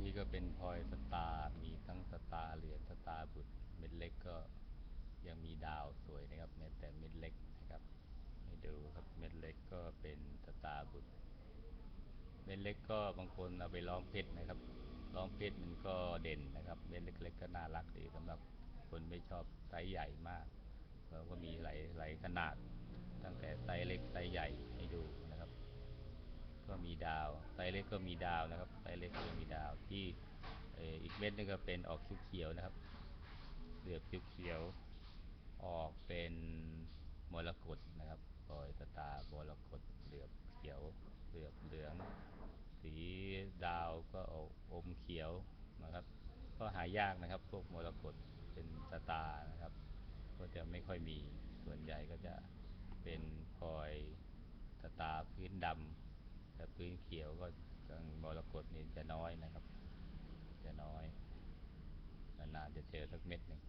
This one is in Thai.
นี่ก็เป็นพลอยสตาร์มีทั้งสตาร์เหรียญสตาร์บุตรเม็ดเล็กก็ยังมีดาวสวยนะครับแม้แต่เม็ดเล็กนะครับ ให้ดูครับเม็ดเล็กก็เป็นสตาร์บุตร เม็ดเล็กก็บางคนเอาไปร้องเพชรนะครับร้องเพชรมันก็เด่นนะครับ เม็ดเล็ก ๆ ก็น่ารักดีสำหรับคนไม่ชอบไซส์ใหญ่มากเราก็มีหลายหลายขนาด ตั้งแต่ไซส์เล็กไซส์ใหญ่ให้ดู มีดาวไซเล็กก็มีดาวนะครับไซเล็กก็มีดาวที่อีกเม็ดนึงก็เป็นออกเขียวๆนะครับเหลือบเขียวๆออกเป็นมรกตนะครับปล่อยสตาร์มรกตเหลือบเขียวเหลือบเหลือง สีดาวก็ออกอมเขียวนะครับ ก็หายากนะครับ พวกมรกตเป็นสตาร์นะครับ ก็จะไม่ค่อยมีส่วนใหญ่ก็จะเป็นพลอยสตาร์พื้นดำ พื้นเขียวก็ทางมรกตนี่จะน้อยนะครับ จะน้อยนานๆจะเจอสักเม็ดหนึ่ง